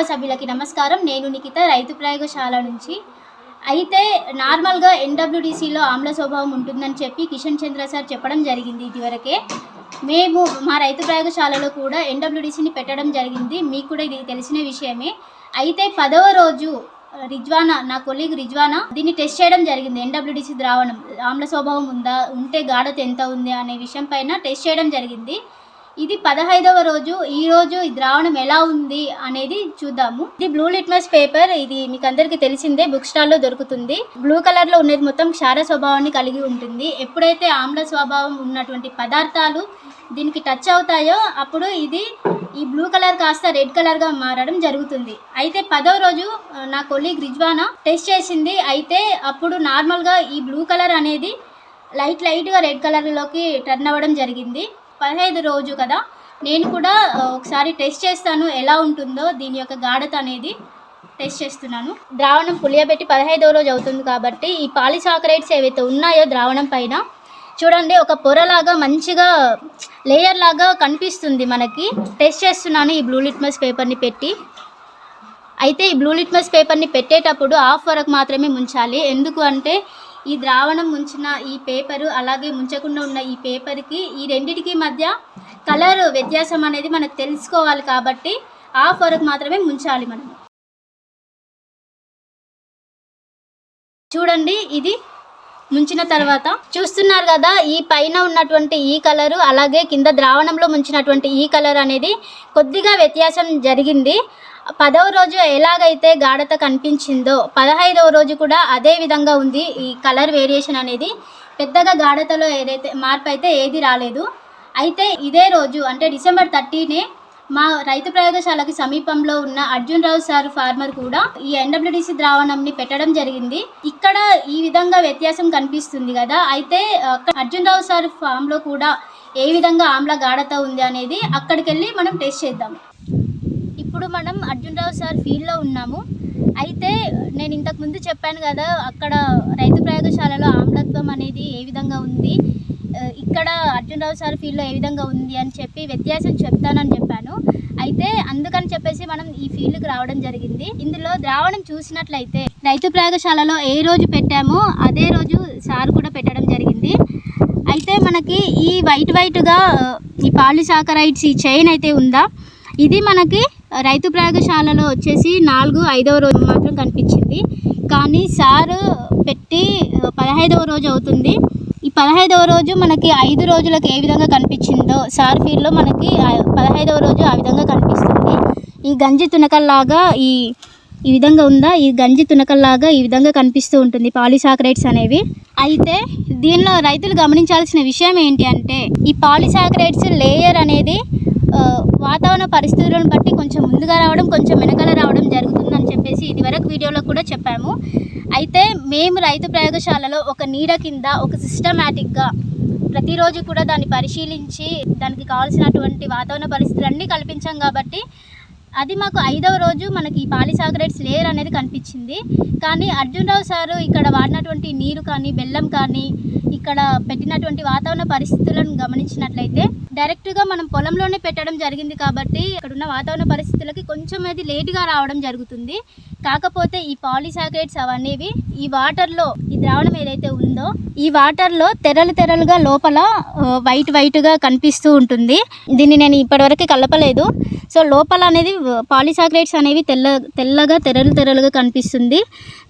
కుటుంబ సభ్యులకి నమస్కారం. నేను నిఖిత రైతు ప్రయోగశాల నుంచి. అయితే నార్మల్గా ఎన్డబ్ల్యూడిసిలో ఆమ్ల స్వభావం ఉంటుందని చెప్పి కిషన్ చంద్ర సార్ చెప్పడం జరిగింది ఇదివరకే. మేము మా రైతు ప్రయోగశాలలో కూడా ఎన్డబ్ల్యూడిసిని పెట్టడం జరిగింది. మీకు కూడా ఇది తెలిసిన విషయమే. అయితే పదవ రోజు రిజ్వానా నా కొలీగ్ రిజ్వానా దీన్ని టెస్ట్ చేయడం జరిగింది. ఎన్డబ్ల్యూడిసి ద్రావణం ఆమ్ల స్వభావం ఉందా ఉంటే గాఢత ఎంత ఉంది అనే విషయం పైన టెస్ట్ చేయడం జరిగింది. ఇది పదహైదవ రోజు. ఈ రోజు ఈ ద్రావణం ఎలా ఉంది అనేది చూద్దాము. ఇది బ్లూ లిట్మస్ పేపర్ ఇది మీకు అందరికీ తెలిసిందే బుక్ స్టాల్లో దొరుకుతుంది. బ్లూ కలర్లో ఉన్నది మొత్తం క్షార స్వభావాన్ని కలిగి ఉంటుంది. ఎప్పుడైతే ఆమ్ల స్వభావం ఉన్నటువంటి పదార్థాలు దీనికి టచ్ అవుతాయో అప్పుడు ఇది ఈ బ్లూ కలర్ కాస్త రెడ్ కలర్గా మారడం జరుగుతుంది. అయితే పదవ రోజు నా కొలీగ్ రిజ్వానా టెస్ట్ చేసింది. అయితే అప్పుడు నార్మల్గా ఈ బ్లూ కలర్ అనేది లైట్ లైట్గా రెడ్ కలర్లోకి టర్న్ అవ్వడం జరిగింది. పదహైదు రోజు కదా. నేను కూడా ఒకసారి టెస్ట్ చేస్తాను ఎలా ఉంటుందో దీని యొక్క గాఢత అనేది టెస్ట్ చేస్తున్నాను. ద్రావణం పులియబెట్టి పదహైదవ రోజు అవుతుంది కాబట్టి ఈ పాలిసాకరైడ్స్ ఏవైతే ఉన్నాయో ద్రావణం పైన చూడండి ఒక పొరలాగా మంచిగా లేయర్ లాగా కనిపిస్తుంది మనకి. టెస్ట్ చేస్తున్నాను ఈ బ్లూ లిట్మస్ పేపర్ని పెట్టి. అయితే ఈ బ్లూ లిట్మస్ పేపర్ని పెట్టేటప్పుడు హాఫ్ వరకు మాత్రమే ముంచాలి. ఎందుకు అంటే ఈ ద్రావణం ముంచిన ఈ పేపరు అలాగే ముంచకుండా ఉన్న ఈ పేపర్కి ఈ రెండిటికి మధ్య కలర్ వ్యత్యాసం అనేది మనకు తెలుసుకోవాలి కాబట్టి హాఫ్ వరకు మాత్రమే ముంచాలి మనం. చూడండి ఇది ముంచిన తర్వాత చూస్తున్నారు కదా ఈ పైన ఉన్నటువంటి ఈ కలరు అలాగే కింద ద్రావణంలో ముంచినటువంటి ఈ కలర్ అనేది కొద్దిగా వ్యత్యాసం జరిగింది. పదవ రోజు ఎలాగైతే గాఢత కనిపించిందో పదహైదవ రోజు కూడా అదే విధంగా ఉంది ఈ కలర్ వేరియేషన్ అనేది. పెద్దగా గాఢతలో ఏదైతే మార్పు అయితే ఏది రాలేదు. అయితే ఇదే రోజు అంటే డిసెంబర్ థర్టీనే మా రైతు ప్రయోగశాలకి సమీపంలో ఉన్న అర్జున్ రావు సార్ ఫార్మర్ కూడా ఈ ఎన్డబ్ల్యూడిసి ద్రావణంని పెట్టడం జరిగింది. ఇక్కడ ఈ విధంగా వ్యత్యాసం కనిపిస్తుంది కదా. అయితే అర్జున్ రావు సార్ ఫామ్లో కూడా ఏ విధంగా ఆమ్ల గాఢత ఉంది అనేది అక్కడికి వెళ్ళి మనం టెస్ట్ చేద్దాం. ఇప్పుడు మనం అర్జున్ రావు సార్ ఫీల్డ్లో ఉన్నాము. అయితే నేను ఇంతకు ముందు చెప్పాను కదా అక్కడ రైతు ప్రయోగశాలలో ఆమ్లత్వం అనేది ఏ విధంగా ఉంది ఇక్కడ అర్జున్ రావు సార్ ఫీల్డ్లో ఏ విధంగా ఉంది అని చెప్పి వ్యత్యాసం చెప్తానని చెప్పాను. అయితే అందుకని చెప్పేసి మనం ఈ ఫీల్డ్కి రావడం జరిగింది. ఇందులో ద్రావణం చూసినట్లయితే రైతు ప్రయోగశాలలో ఏ రోజు పెట్టామో అదే రోజు సార్ కూడా పెట్టడం జరిగింది. అయితే మనకి ఈ వైట్ వైట్గా ఈ పాలిసాకరైడ్స్ ఈ చైన్ అయితే ఉందా? ఇది మనకి రైతు ప్రయోగశాలలో వచ్చేసి నాలుగు ఐదవ రోజు మాత్రం కనిపించింది. కానీ సారు పెట్టి పదహైదవ రోజు అవుతుంది. ఈ పదహైదవ రోజు మనకి ఐదు రోజులకు ఏ విధంగా కనిపించిందో సార్ ఫీల్డ్లో మనకి పదహైదవ రోజు ఆ విధంగా కనిపిస్తుంది. ఈ గంజి తునకల్లాగా ఈ ఈ విధంగా ఉందా? ఈ గంజి తునకల్లాగా ఈ విధంగా కనిపిస్తూ ఉంటుంది పాలిసాక్రైట్స్ అనేవి. అయితే దీనిలో రైతులు గమనించాల్సిన విషయం ఏంటి అంటే ఈ పాలిసాక్రైట్స్ లేయర్ అనేది వాతావరణ పరిస్థితులను బట్టి కొంచెం ముందుగా రావడం కొంచెం వెనకాల రావడం జరుగుతుందని చెప్పేసి ఇదివరకు వీడియోలో కూడా చెప్పాము. అయితే మేము రైతు ప్రయోగశాలలో ఒక నీడ కింద ఒక సిస్టమేటిక్గా ప్రతిరోజు కూడా దాన్ని పరిశీలించి దానికి కావాల్సినటువంటి వాతావరణ పరిస్థితులన్నీ కల్పించాం కాబట్టి అది మాకు ఐదవ రోజు మనకి ఈ పాలిసాగరేట్స్ లేయర్ అనేది కనిపించింది. కానీ అర్జున్ రావు సారు ఇక్కడ వాడినటువంటి నీరు కానీ బెల్లం కానీ ఇక్కడ పెట్టినటువంటి వాతావరణ పరిస్థితులను గమనించినట్లయితే డైరెక్ట్గా మనం పొలంలోనే పెట్టడం జరిగింది కాబట్టి ఇక్కడ ఉన్న వాతావరణ పరిస్థితులకి కొంచెం అది లేటుగా రావడం జరుగుతుంది. కాకపోతే ఈ పాలిసాగరేట్స్ అవనేవి ఈ వాటర్లో ఈ ద్రావణం ఏదైతే ఉందో ఈ వాటర్లో తెరలు తెరలుగా లోపల వైట్ వైట్గా కనిపిస్తూ ఉంటుంది. దీన్ని నేను ఇప్పటివరకు కలపలేదు. సో లోపల అనేది పాలిసాక్రైడ్స్ అనేవి తెల్ల తెల్లగా తెరలు తెరలుగా కనిపిస్తుంది.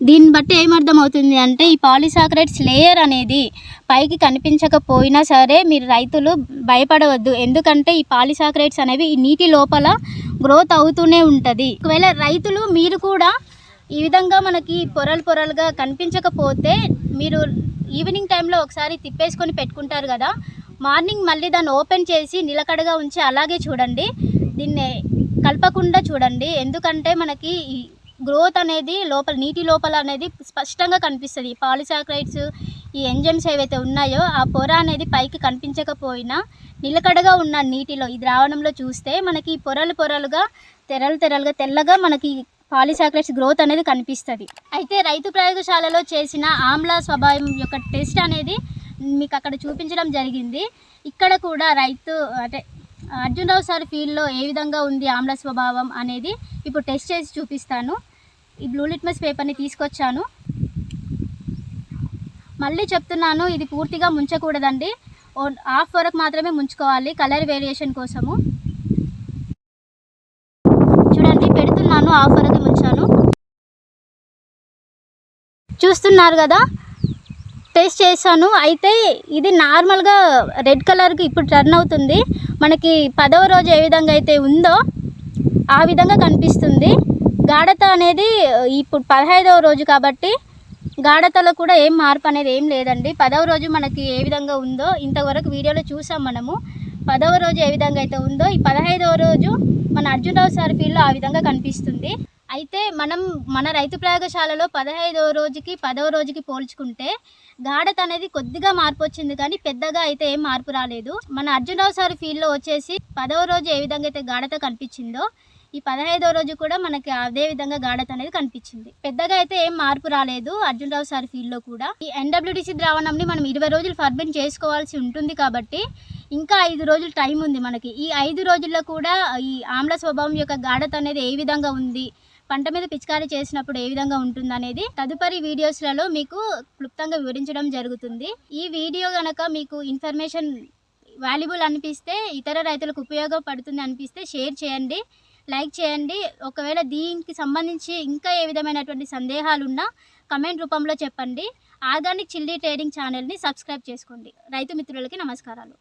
దీన్ని బట్టి ఏమర్థం అవుతుంది అంటే ఈ పాలిసాక్రైడ్స్ లేయర్ అనేది పైకి కనిపించకపోయినా సరే మీరు రైతులు భయపడవద్దు ఎందుకంటే ఈ పాలిసాక్రైడ్స్ అనేవి ఈ నీటి లోపల గ్రోత్ అవుతూనే ఉంటుంది. ఒకవేళ రైతులు మీరు కూడా ఈ విధంగా మనకి పొరలు పొరలుగా కనిపించకపోతే మీరు ఈవినింగ్ టైంలో ఒకసారి తిప్పేసుకొని పెట్టుకుంటారు కదా. మార్నింగ్ మళ్ళీ దాన్ని ఓపెన్ చేసి నిలకడగా ఉంచి అలాగే చూడండి. దీన్ని కలపకుండా చూడండి. ఎందుకంటే మనకి ఈ గ్రోత్ అనేది లోపల నీటి లోపల అనేది స్పష్టంగా కనిపిస్తుంది. పాలిసాక్రైడ్స్ ఈ ఎంజైమ్స్ ఏవైతే ఉన్నాయో ఆ పొర అనేది పైకి కనిపించకపోయినా నిలకడగా ఉన్న నీటిలో ఈ ద్రావణంలో చూస్తే మనకి పొరలు పొరలుగా తెరలు తెరలుగా తెల్లగా మనకి పాలిసాక్రైడ్స్ గ్రోత్ అనేది కనిపిస్తుంది. అయితే రైతు ప్రయోగశాలలో చేసిన ఆమ్ల స్వభావం యొక్క టెస్ట్ అనేది మీకు అక్కడ చూపించడం జరిగింది. ఇక్కడ కూడా రైతు అంటే అర్జున్ రావు సార్ ఫీల్డ్లో ఏ విధంగా ఉంది ఆమ్ల స్వభావం అనేది ఇప్పుడు టెస్ట్ చేసి చూపిస్తాను. ఈ బ్లూ లిట్మస్ పేపర్ని తీసుకొచ్చాను. మళ్ళీ చెప్తున్నాను ఇది పూర్తిగా ముంచకూడదండి. హాఫ్ వరకు మాత్రమే ముంచుకోవాలి కలర్ వేరియేషన్ కోసము. చూడండి పెడుతున్నాను హాఫ్ వరకు ముంచాను. చూస్తున్నారు కదా టేస్ట్ చేశాను. అయితే ఇది నార్మల్గా రెడ్ కలర్కి ఇప్పుడు టర్న్ అవుతుంది. మనకి పదవ రోజు ఏ విధంగా అయితే ఉందో ఆ విధంగా కనిపిస్తుంది. గాఢత అనేది ఇప్పుడు పదహైదవ రోజు కాబట్టి గాఢతలో కూడా ఏం మార్పు అనేది ఏం లేదండి. పదవ రోజు మనకి ఏ విధంగా ఉందో ఇంతవరకు వీడియోలో చూసాం మనము. పదవ రోజు ఏ విధంగా అయితే ఉందో ఈ పదహైదవ రోజు మన అర్జునరావు సార్ ఫీల్డ్లో ఆ విధంగా కనిపిస్తుంది. అయితే మనం మన రైతు ప్రయోగశాలలో పదహైదవ రోజుకి పదవ రోజుకి పోల్చుకుంటే గాఢత అనేది కొద్దిగా మార్పు వచ్చింది కానీ పెద్దగా అయితే ఏం మార్పు రాలేదు. మన అర్జునరావు సార్ ఫీల్డ్లో వచ్చేసి పదవ రోజు ఏ విధంగా అయితే గాఢత కనిపించిందో ఈ పదహైదవ రోజు కూడా మనకి అదే విధంగా గాఢత అనేది కనిపించింది. పెద్దగా అయితే ఏం మార్పు రాలేదు. అర్జున్ రావు సార్ ఫీల్డ్లో కూడా. ఈ ఎన్డబ్ల్యూడిసి ద్రావణంని మనం ఇరవై రోజులు ఫర్బిన్ చేసుకోవాల్సి ఉంటుంది కాబట్టి ఇంకా ఐదు రోజులు టైం ఉంది మనకి. ఈ ఐదు రోజుల్లో కూడా ఈ ఆమ్ల స్వభావం యొక్క గాఢత అనేది ఏ విధంగా ఉంది పంట మీద పిచికారీ చేసినప్పుడు ఏ విధంగా ఉంటుందనేది తదుపరి వీడియోస్లలో మీకు క్లుప్తంగా వివరించడం జరుగుతుంది. ఈ వీడియో గనక మీకు ఇన్ఫర్మేషన్ వాల్యుబుల్ అనిపిస్తే ఇతర రైతులకు ఉపయోగపడుతుంది అనిపిస్తే షేర్ చేయండి. లైక్ చేయండి. ఒకవేళ దీనికి సంబంధించి ఇంకా ఏ విధమైనటువంటి సందేహాలు ఉన్నా కమెంట్ రూపంలో చెప్పండి. ఆర్గానిక్ చిల్లీ ట్రేడింగ్ ఛానల్ని సబ్స్క్రైబ్ చేసుకోండి. రైతు మిత్రులకి నమస్కారాలు.